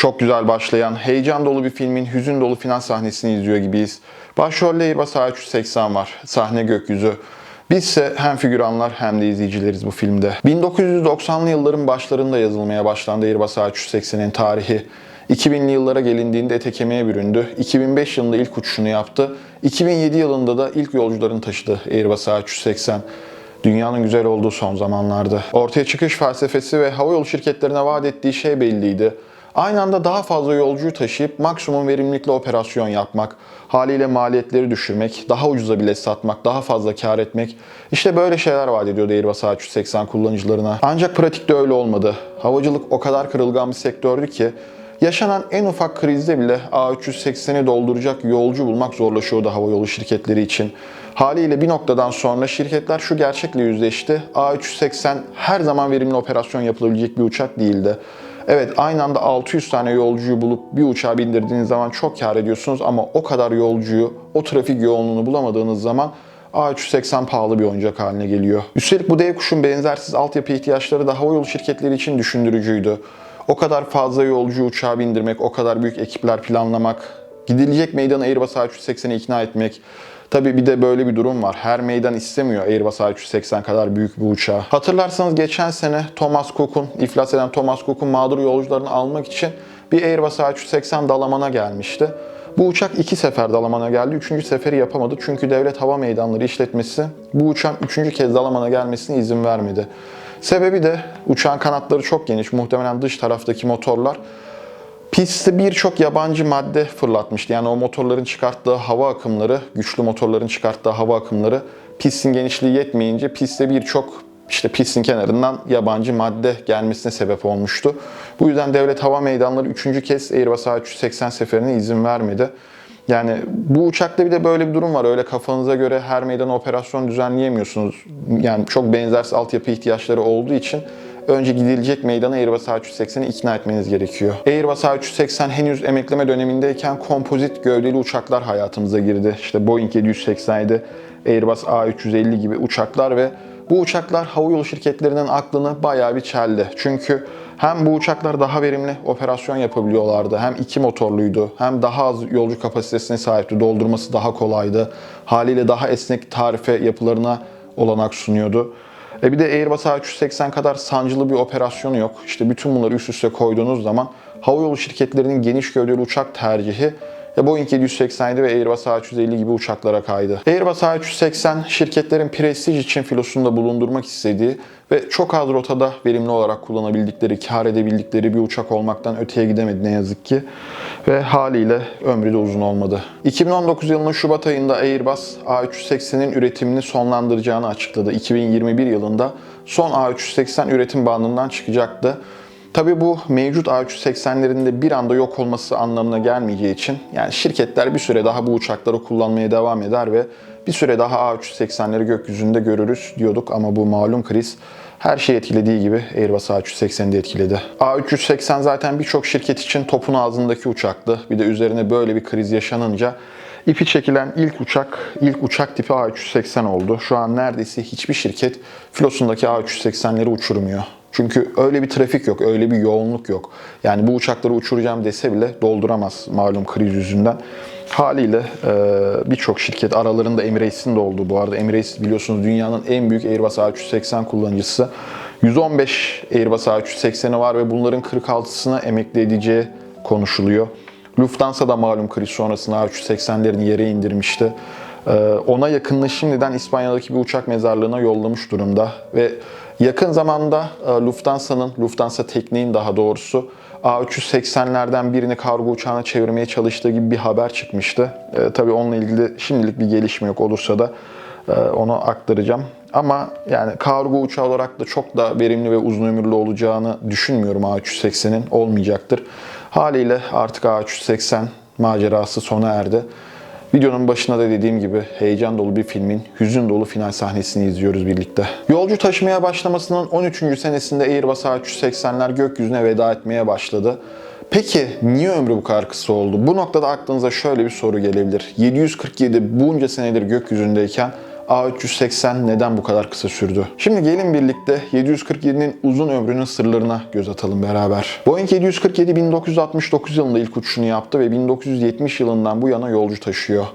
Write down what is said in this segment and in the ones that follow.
Çok güzel başlayan, heyecan dolu bir filmin hüzün dolu final sahnesini izliyor gibiyiz. Başrolde Airbus A380 var, sahne gökyüzü. Biz ise hem figüranlar hem de izleyicileriz bu filmde. 1990'lı yılların başlarında yazılmaya başlandı Airbus A380'in tarihi. 2000'li yıllara gelindiğinde ete kemiğe büründü. 2005 yılında ilk uçuşunu yaptı. 2007 yılında da ilk yolcularını taşıdı Airbus A380. Dünyanın güzel olduğu son zamanlarda. Ortaya çıkış felsefesi ve havayolu şirketlerine vaat ettiği şey belliydi. Aynı anda daha fazla yolcuyu taşıyıp maksimum verimlilikle operasyon yapmak, haliyle maliyetleri düşürmek, daha ucuza bilet satmak, daha fazla kar etmek. İşte böyle şeyler vaat ediyordu Airbus A380 kullanıcılarına. Ancak pratikte öyle olmadı. Havacılık o kadar kırılgan bir sektördü ki Yaşanan en ufak krizde bile A380'i dolduracak yolcu bulmak zorlaşıyordu havayolu şirketleri için. Haliyle bir noktadan sonra şirketler şu gerçekle yüzleşti. A380 her zaman verimli operasyon yapılabilecek bir uçak değildi. Evet aynı anda 600 tane yolcuyu bulup bir uçağa bindirdiğiniz zaman çok kar ediyorsunuz ama o kadar yolcuyu, o trafik yoğunluğunu bulamadığınız zaman A380 pahalı bir oyuncak haline geliyor. Üstelik bu dev kuşun benzersiz altyapı ihtiyaçları da havayolu şirketleri için düşündürücüydü. O kadar fazla yolcu uçağa bindirmek, o kadar büyük ekipler planlamak, gidilecek meydanı Airbus A380'e ikna etmek. Tabii bir de böyle bir durum var. Her meydan istemiyor Airbus A380 kadar büyük bir uçağı. Hatırlarsanız geçen sene Thomas Cook'un, iflas eden Thomas Cook'un mağdur yolcularını almak için bir Airbus A380 Dalaman'a gelmişti. Bu uçak iki sefer Dalaman'a geldi. Üçüncü seferi yapamadı çünkü Devlet Hava Meydanları işletmesi bu uçağın üçüncü kez Dalaman'a gelmesine izin vermedi. Sebebi de uçağın kanatları çok geniş. Muhtemelen dış taraftaki motorlar pistte birçok yabancı madde fırlatmıştı. Yani o motorların çıkarttığı hava akımları, güçlü motorların çıkarttığı hava akımları pistin genişliği yetmeyince pistte birçok işte pistin kenarından yabancı madde gelmesine sebep olmuştu. Bu yüzden Devlet Hava Meydanları 3. kez Airbus A380 seferine izin vermedi. Yani bu uçakta bir de böyle bir durum var. Öyle kafanıza göre her meydan operasyon düzenleyemiyorsunuz. Yani çok benzersiz altyapı ihtiyaçları olduğu için önce gidilecek meydana Airbus A380'i ikna etmeniz gerekiyor. Airbus A380 henüz emekleme dönemindeyken kompozit gövdeli uçaklar hayatımıza girdi. İşte Boeing 787, Airbus A350 gibi uçaklar ve bu uçaklar havayolu şirketlerinin aklını bayağı bir çeldi. Çünkü hem bu uçaklar daha verimli operasyon yapabiliyorlardı. Hem iki motorluydu. Hem daha az yolcu kapasitesine sahipti. Doldurması daha kolaydı. Haliyle daha esnek tarife yapılarına olanak sunuyordu. E bir de Airbus A380 kadar sancılı bir operasyonu yok. İşte bütün bunları üst üste koyduğunuz zaman havayolu şirketlerinin geniş gövdeli uçak tercihi ya Boeing 787 ve Airbus A350 gibi uçaklara kaydı. Airbus A380 şirketlerin prestij için filosunda bulundurmak istediği ve çok az rotada verimli olarak kullanabildikleri, kar edebildikleri bir uçak olmaktan öteye gidemedi ne yazık ki. Ve haliyle ömrü de uzun olmadı. 2019 yılının Şubat ayında Airbus A380'in üretimini sonlandıracağını açıkladı. 2021 yılında son A380 üretim bandından çıkacaktı. Tabii bu mevcut A380'lerin de bir anda yok olması anlamına gelmeyeceği için yani şirketler bir süre daha bu uçakları kullanmaya devam eder ve bir süre daha A380'leri gökyüzünde görürüz diyorduk ama bu malum kriz her şeyi etkilediği gibi Airbus A380'i de etkiledi. A380 zaten birçok şirket için topun ağzındaki uçaktı. Bir de üzerine böyle bir kriz yaşanınca ipi çekilen ilk uçak, ilk uçak tipi A380 oldu. Şu an neredeyse hiçbir şirket filosundaki A380'leri uçurmuyor. Çünkü öyle bir trafik yok, öyle bir yoğunluk yok. Yani bu uçakları uçuracağım dese bile dolduramaz malum kriz yüzünden. Haliyle e, birçok şirket aralarında Emirates'in de olduğu bu arada Emirates biliyorsunuz dünyanın en büyük Airbus A380 kullanıcısı. 115 Airbus A380'i var ve bunların 46'sına emekli edeceği konuşuluyor. Lufthansa da malum kriz sonrasında A380'lerini yere indirmişti. E, ona yakınını şimdiden İspanya'daki bir uçak mezarlığına yollamış durumda ve Yakın zamanda e, Lufthansa'nın, Lufthansa tekniğin daha doğrusu A380'lerden birini kargo uçağına çevirmeye çalıştığı gibi bir haber çıkmıştı. E, tabii onunla ilgili şimdilik bir gelişme yok olursa da e, onu aktaracağım. Ama yani kargo uçağı olarak da çok da verimli ve uzun ömürlü olacağını düşünmüyorum A380'in. Olmayacaktır. Haliyle artık A380 macerası sona erdi. Videonun başında da dediğim gibi heyecan dolu bir filmin hüzün dolu final sahnesini izliyoruz birlikte. Yolcu taşımaya başlamasının 13. senesinde Airbus A380'ler gökyüzüne veda etmeye başladı. Peki niye ömrü bu kadar kısa oldu? Bu noktada aklınıza şöyle bir soru gelebilir. 747 bunca senedir gökyüzündeyken A380 neden bu kadar kısa sürdü? Şimdi gelin birlikte 747'nin uzun ömrünün sırlarına göz atalım beraber. Boeing 747 1969 yılında ilk uçuşunu yaptı ve 1970 yılından bu yana yolcu taşıyor.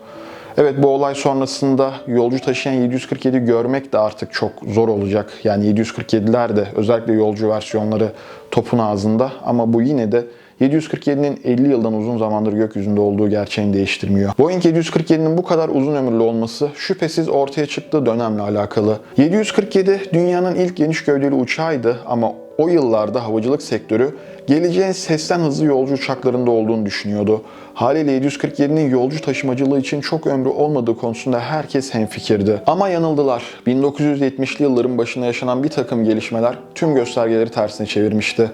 Evet bu olay sonrasında yolcu taşıyan 747 görmek de artık çok zor olacak. Yani 747'ler de özellikle yolcu versiyonları topun ağzında ama bu yine de 747'nin 50 yıldan uzun zamandır gökyüzünde olduğu gerçeğini değiştirmiyor. Boeing 747'nin bu kadar uzun ömürlü olması şüphesiz ortaya çıktığı dönemle alakalı. 747 dünyanın ilk geniş gövdeli uçağıydı ama o yıllarda havacılık sektörü geleceğin sesten hızlı yolcu uçaklarında olduğunu düşünüyordu. Haliyle 747'nin yolcu taşımacılığı için çok ömrü olmadığı konusunda herkes hemfikirdi. Ama yanıldılar. 1970'li yılların başında yaşanan bir takım gelişmeler tüm göstergeleri tersine çevirmişti.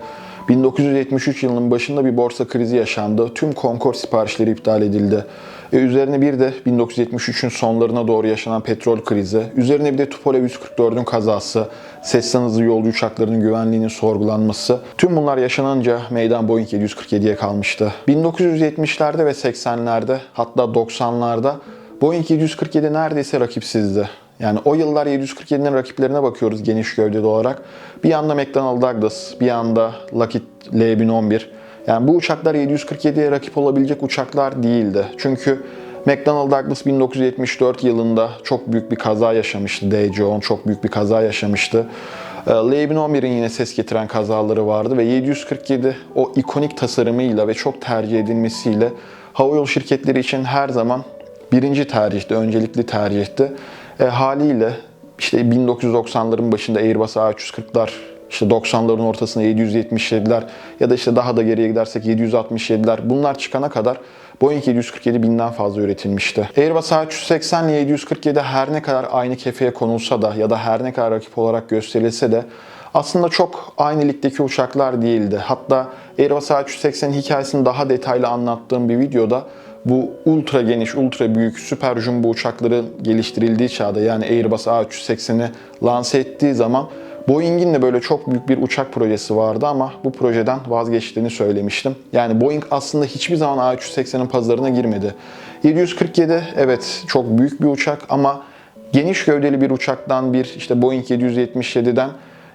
1973 yılının başında bir borsa krizi yaşandı. Tüm Concorde siparişleri iptal edildi. E, üzerine bir de 1973'ün sonlarına doğru yaşanan petrol krizi, üzerine bir de Tupolev 144'ün kazası, sesten hızlı yolcu uçaklarının güvenliğinin sorgulanması. Tüm bunlar yaşanınca meydan Boeing 747'ye kalmıştı. 1970'lerde ve 80'lerde hatta 90'larda Boeing 747 neredeyse rakipsizdi. Yani o yıllar 747'nin rakiplerine bakıyoruz geniş gövdeli olarak. Bir yanda McDonnell Douglas, bir yanda Lockheed L1011. Yani bu uçaklar 747'ye rakip olabilecek uçaklar değildi. Çünkü McDonnell Douglas 1974 yılında çok büyük bir kaza yaşamıştı. DC-10 çok büyük bir kaza yaşamıştı. Ee, L1011'in yine ses getiren kazaları vardı ve 747 o ikonik tasarımıyla ve çok tercih edilmesiyle havayolu şirketleri için her zaman birinci tercihti, öncelikli tercihti. E, haliyle işte 1990'ların başında Airbus A340'lar, işte 90'ların ortasında 777'ler ya da işte daha da geriye gidersek 767'ler bunlar çıkana kadar Boeing 747 binden fazla üretilmişti. Airbus A380 ile 747 her ne kadar aynı kefeye konulsa da ya da her ne kadar rakip olarak gösterilse de aslında çok aynı uçaklar değildi. Hatta Airbus A380'in hikayesini daha detaylı anlattığım bir videoda bu ultra geniş, ultra büyük süper jumbo uçakların geliştirildiği çağda yani Airbus A380'i lanse ettiği zaman Boeing'in de böyle çok büyük bir uçak projesi vardı ama bu projeden vazgeçtiğini söylemiştim. Yani Boeing aslında hiçbir zaman A380'in pazarına girmedi. 747 evet çok büyük bir uçak ama geniş gövdeli bir uçaktan bir işte Boeing 777'den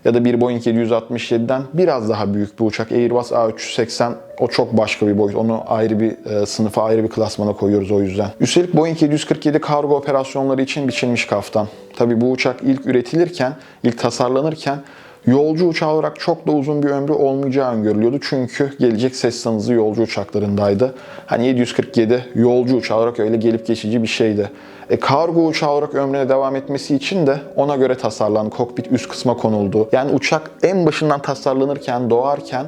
ya da bir Boeing 767'den biraz daha büyük bir uçak. Airbus A380 o çok başka bir boyut. Onu ayrı bir e, sınıfa, ayrı bir klasmana koyuyoruz o yüzden. Üstelik Boeing 747 kargo operasyonları için biçilmiş kaftan. Tabi bu uçak ilk üretilirken, ilk tasarlanırken yolcu uçağı olarak çok da uzun bir ömrü olmayacağı öngörülüyordu. Çünkü gelecek ses hızlı yolcu uçaklarındaydı. Hani 747 yolcu uçağı olarak öyle gelip geçici bir şeydi. E, kargo uçağı olarak ömrüne devam etmesi için de ona göre tasarlandı. Kokpit üst kısma konuldu. Yani uçak en başından tasarlanırken, doğarken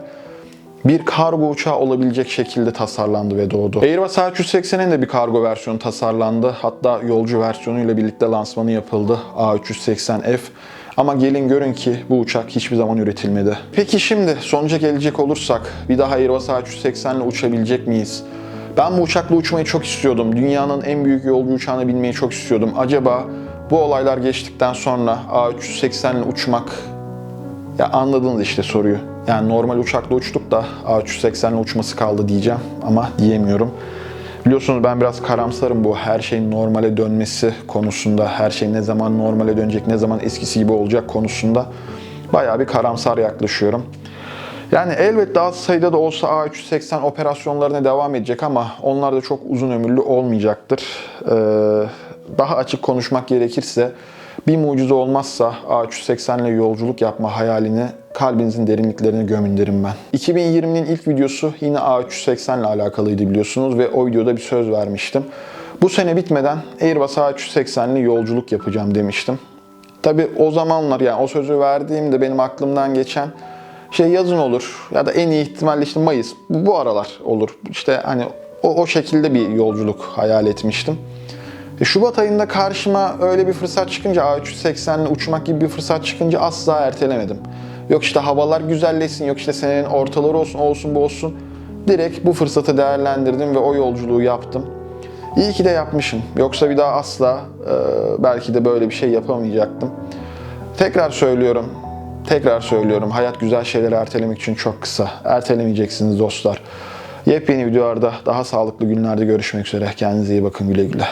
bir kargo uçağı olabilecek şekilde tasarlandı ve doğdu. Airbus A380'in de bir kargo versiyonu tasarlandı. Hatta yolcu versiyonuyla birlikte lansmanı yapıldı. A380F. Ama gelin görün ki bu uçak hiçbir zaman üretilmedi. Peki şimdi sonuca gelecek olursak bir daha Airbus A380 ile uçabilecek miyiz? Ben bu uçakla uçmayı çok istiyordum. Dünyanın en büyük yolcu uçağına binmeyi çok istiyordum. Acaba bu olaylar geçtikten sonra A380 ile uçmak ya anladınız işte soruyu. Yani normal uçakla uçtuk da A380 ile uçması kaldı diyeceğim ama diyemiyorum. Biliyorsunuz ben biraz karamsarım bu her şeyin normale dönmesi konusunda. Her şey ne zaman normale dönecek, ne zaman eskisi gibi olacak konusunda. Bayağı bir karamsar yaklaşıyorum. Yani elbette az sayıda da olsa A380 operasyonlarına devam edecek ama onlar da çok uzun ömürlü olmayacaktır. Ee, daha açık konuşmak gerekirse bir mucize olmazsa A380 ile yolculuk yapma hayalini kalbinizin derinliklerine gömün derim ben. 2020'nin ilk videosu yine A380 ile alakalıydı biliyorsunuz ve o videoda bir söz vermiştim. Bu sene bitmeden Airbus A380 ile yolculuk yapacağım demiştim. Tabi o zamanlar yani o sözü verdiğimde benim aklımdan geçen şey yazın olur ya da en iyi ihtimalle işte Mayıs bu aralar olur. İşte hani o, o şekilde bir yolculuk hayal etmiştim. E, Şubat ayında karşıma öyle bir fırsat çıkınca A380 ile uçmak gibi bir fırsat çıkınca asla ertelemedim. Yok işte havalar güzelleşsin, yok işte senenin ortaları olsun, olsun bu olsun. Direkt bu fırsatı değerlendirdim ve o yolculuğu yaptım. İyi ki de yapmışım. Yoksa bir daha asla e, belki de böyle bir şey yapamayacaktım. Tekrar söylüyorum, tekrar söylüyorum. Hayat güzel şeyleri ertelemek için çok kısa. Ertelemeyeceksiniz dostlar. Yepyeni videolarda daha sağlıklı günlerde görüşmek üzere. Kendinize iyi bakın güle güle.